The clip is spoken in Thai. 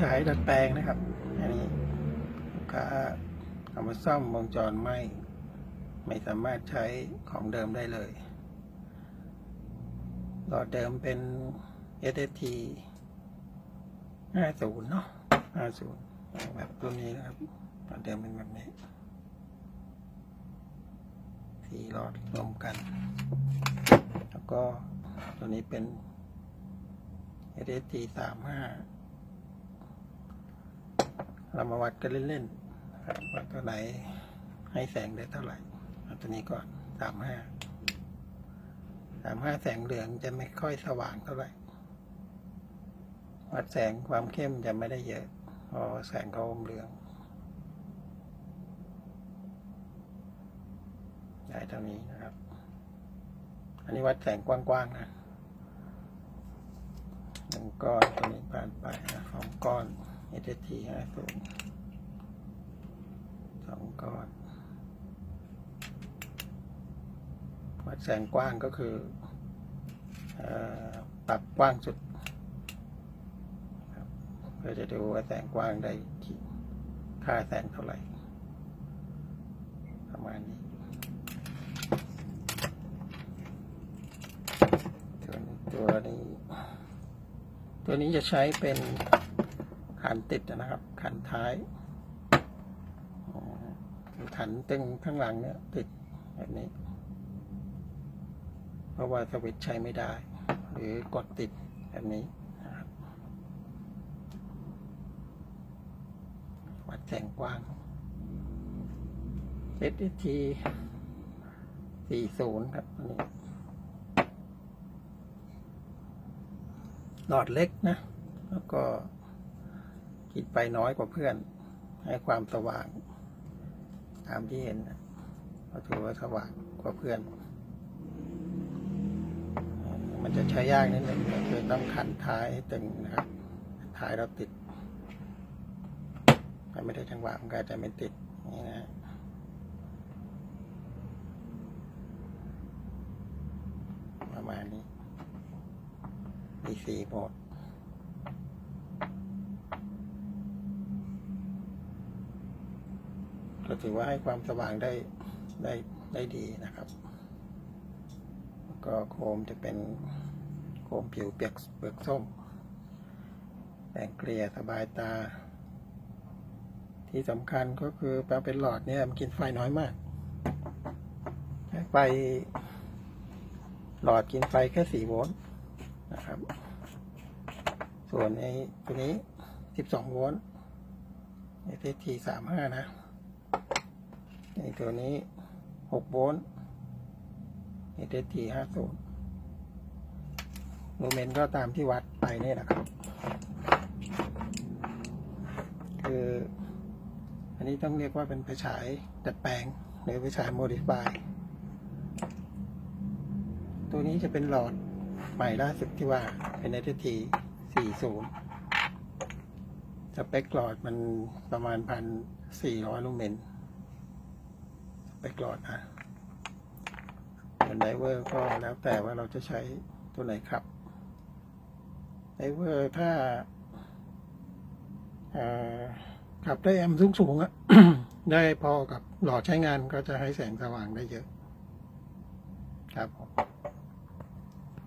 ฉายดัดแปลงนะครับ อันนี้ลูกค้าเอามาซ่อมวงจรไม่ ไม่สามารถใช้ของเดิมได้เลยหลอดเดิมเป็น SST 50 เนาะ50 แบบตัวนี้นะครับหลอดเดิมเป็นแบบนี้สี่หลอดรวมกัน แล้วก็ตัวนี้เป็น SST 35 เรามาวัดกันเล่นๆครับว่าตัวไหนให้แสงได้เท่าไหร่ตัวนี้ก่อน35 35แสงเหลืองจะไม่ค่อยสว่างเท่าไหร่ วัดแสงความเข้มจะไม่ได้เยอะเพราะแสงเขาอมเหลืองได้เท่านี้นะครับ อันนี้วัดแสงกว้างๆนะหนึ่งก้อนตัวนี้ผ่านไปสองก้อน ST ห้าศูนย์สองก้อนวัดแสงกว้างก็คือปรับกว้างสุดเพื่อจะดูว่าแสงกว้างได้กี่ค่าแสงเท่าไหร่ ประมาณนี้ส่วนตัวนี้ ตัวนี้จะใช้เป็น ขันติดนะครับ ขันท้ายขันตึงข้างหลังเนี่ยติดแบบนี้ เพราะว่าสวิตช์ใช้ไม่ได้ หรือกดติดแบบนี้นะวัดแสงกว้าง SST 40 ครับอันนี้หลอดเล็กนะ แล้วก็ กินไปน้อยกว่าเพื่อน ให้ความสว่าง ตามที่เห็นนะก็ถือว่าสว่างกว่าเพื่อน มันจะใช้ยากนิดนึงคือต้องขันท้ายให้ตึงนะครับ ท้ายเราติดถ้าไม่ได้จังหวะมันก็จจะไม่ติดนี่นะประมาณนี้มีสี่โหมด ก็ถือว่าให้ความสว่างได้ได้ได้ดีนะครับ ก็โคมจะเป็นโคมผิวเปียกเปลือกส้มแสงเกลี่ยสบายตา ที่สำคัญก็คือแปลเป็นหลอดเนี่ยมันกินไฟน้อยมากไฟหลอดกินไฟแค่สี่โวลต์นะครับ ส่วนไอ้ตัวนี้สิบสองโวลต์ไอ้ทีสามห้านะ ไอ้ตัวนี้หกโวลต์ไอ้ทีห้าศูนย์โมเมนต์ก็ตามที่วัดไปนี่แหละครับ คือ อันนี้ต้องเรียกว่าเป็นไฟฉายดัดแปลง หรือไฟฉายโมดิฟาย ตัวนี้จะเป็นหลอดใหม่ล่าสุดที่ว่าเป็น ST 40สเปคหลอดมันประมาณพันสี่ร้อยลูเมน ไปก่อนนะส่วนไดเวอร์ก็แล้วแต่ว่าเราจะใช้ตัวไหนครับไดเวอร์ถ้าขับได้แอมสูงสูงๆอะได้พอกับหลอดใช้งานก็จะให้แสงสว่างได้เยอะ ครับผม